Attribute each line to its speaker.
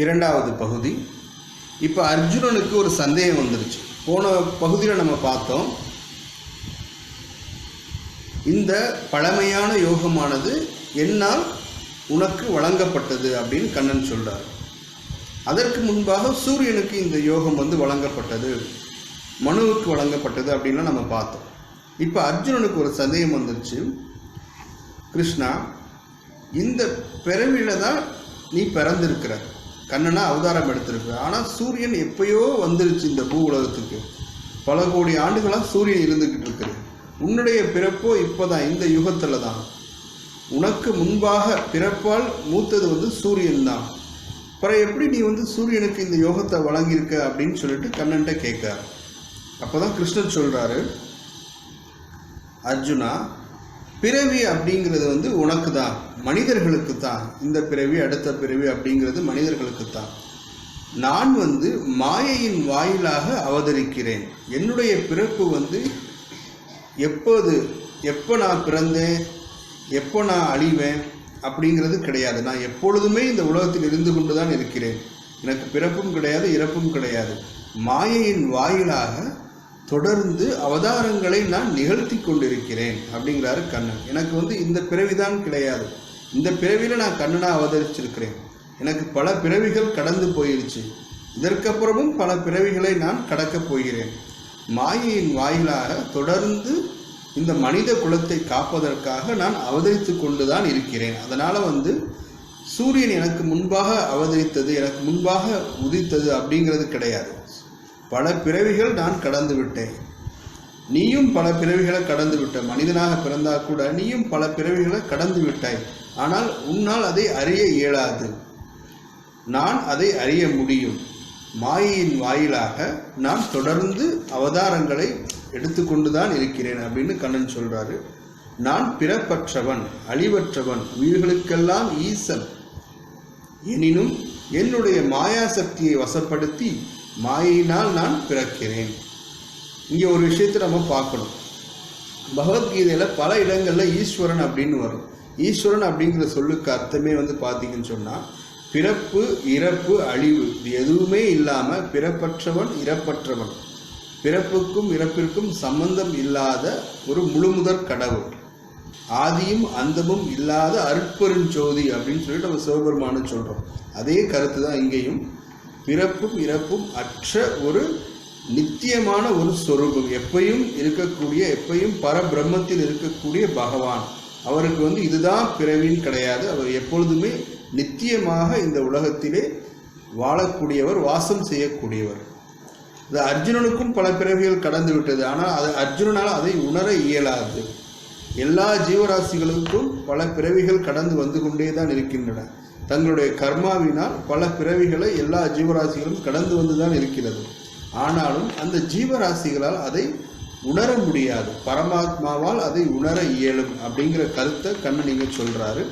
Speaker 1: இரண்டாவது பகுதி. இப்போ அர்ஜுனனுக்கு ஒரு சந்தேகம் வந்துருச்சு. போன பகுதியில் நம்ம பார்த்தோம். இந்த பழமையான யோகமானது என்னால் உனக்கு வழங்கப்பட்டது அப்படின்னு கண்ணன் சொல்கிறார் அதற்கு முன்பாக சூரியனுக்கு இந்த யோகம் வந்து வழங்கப்பட்டது. மனுவுக்கு வழங்கப்பட்டது அப்படின்லாம் நம்ம பார்த்தோம். இப்போ அர்ஜுனனுக்கு ஒரு சந்தேகம் வந்துருச்சு. கிருஷ்ணா இந்த பிறவியில் தான் நீ பிறந்திருக்கிற. கண்ணனை அவதாரம் எடுத்திருக்கு ஆனால் சூரியன் எப்பயோ வந்துருச்சு இந்த பூ உலகத்துக்கு. பல கோடி ஆண்டுகளாக சூரியன் இருந்துக்கிட்டு இருக்குது. உன்னுடைய பிறப்போ இப்போதான் இந்த யுகத்தில் தான் உனக்கு முன்பாக பிறப்பால் மூத்தது வந்து சூரியன் தான் அப்புறம் எப்படி நீ வந்து சூரியனுக்கு இந்த யோகத்தை வழங்கியிருக்க அப்படின்னு சொல்லிட்டு கண்ணன்ட்ட கேட்காரு அப்போதான் கிருஷ்ணன் சொல்கிறாரு அர்ஜுனா பிறவி அப்படிங்கிறது வந்து உனக்கு தான் மனிதர்களுக்கு தான் இந்த பிறவி அடுத்த பிறவி அப்படிங்கிறது மனிதர்களுக்கு தான் நான் வந்து மாயையின் வாயிலாக அவதரிக்கிறேன். என்னுடைய பிறப்பு வந்து எப்போது எப்போ நான் பிறந்தேன் எப்போ நான் அழிவேன் அப்படிங்கிறது கிடையாது. நான் எப்பொழுதுமே இந்த உலகத்தில் இருந்து கொண்டு தான் இருக்கிறேன். எனக்கு பிறப்பும் கிடையாது இறப்பும் கிடையாது. மாயையின் வாயிலாக தொடர்ந்து அவதாரங்களை நான் நிகழ்த்தி கொண்டிருக்கிறேன் அப்படிங்கிறாரு கண்ணன். எனக்கு வந்து இந்த பிறவிதான் கிடையாது. இந்த பிறவியில் நான் கண்ணனாக அவதரிச்சிருக்கிறேன். எனக்கு பல பிறவிகள் கடந்து போயிருச்சு. இதற்கப்புறமும் பல பிறவிகளை நான் கடக்கப் போகிறேன். மாயையின் வாயிலாக தொடர்ந்து இந்த மனித குலத்தை காப்பதற்காக நான் அவதரித்து கொண்டுதான் இருக்கிறேன். அதனால் வந்து சூரியன் எனக்கு முன்பாக அவதரித்தது எனக்கு முன்பாக உதித்தது அப்படிங்கிறது கிடையாது. பல பிறவிகள் நான் கடந்து விட்டேன். நீயும் பல பிறவிகளை கடந்து விட்ட. மனிதனாக பிறந்தா கூட நீயும் பல பிறவிகளை கடந்து விட்டாய். ஆனால் உன்னால் அதை அறிய இயலாது. நான் அதை அறிய முடியும். மாயையின் வாயிலாக நான் தொடர்ந்து அவதாரங்களை எடுத்துக்கொண்டுதான் இருக்கிறேன் அப்படின்னு கண்ணன் சொல்றாரு. நான் பிறப்பற்றவன் அழிவற்றவன் உயிர்களுக்கெல்லாம் ஈசன். எனினும் என்னுடைய மாயா சக்தியை வசப்படுத்தி மாயினால் நான் பிறக்கிறேன். இங்கே ஒரு விஷயத்தை நம்ம பார்க்கணும். பகவத்கீதையில் பல இடங்களில் ஈஸ்வரன் அப்படின்னு வரும். ஈஸ்வரன் அப்படிங்கிற சொல்லுக்கு அர்த்தமே வந்து பார்த்தீங்கன்னு சொன்னால் பிறப்பு இறப்பு அழிவு இது எதுவுமே இல்லாமல் பிறப்பற்றவன் இறப்பற்றவன். பிறப்புக்கும் இறப்பிற்கும் சம்பந்தம் இல்லாத ஒரு முழுமுதற் கடவுள். ஆதியும் அந்தமும் இல்லாத அருட்பெருஞ்சோதி அப்படின்னு சொல்லிட்டு நம்ம சிவபெருமானு சொல்கிறோம் அதே கருத்து தான் இங்கேயும் பிறப்பும் இறப்பும் அற்ற ஒரு நித்தியமான ஒரு சொரூபம். எப்பையும் இருக்கக்கூடிய எப்பையும் பரபிரம்மத்தில் இருக்கக்கூடிய பகவான். அவருக்கு வந்து இதுதான் பிறவின்னு கிடையாது. அவர் எப்பொழுதுமே நித்தியமாக இந்த உலகத்திலே வாழக்கூடியவர் வாசம் செய்யக்கூடியவர். இது அர்ஜுனனுக்கும் பல பிறவிகள் கடந்து விட்டது ஆனால் அது அர்ஜுனனால் அதை உணர இயலாது. எல்லா ஜீவராசிகளுக்கும் பல பிறவிகள் கடந்து வந்து கொண்டே தான் இருக்கின்றன. தங்களுடைய கர்மாவினால் பல பிறவிகளை எல்லா ஜீவராசிகளும் கடந்து வந்துதான் இருக்கிறது. ஆனாலும் அந்த ஜீவராசிகளால் அதை உணர முடியாது. பரமாத்மாவால் அதை உணர இயலும் அப்படிங்கிற கருத்தை கண்ணன் இங்க சொல்றாரு.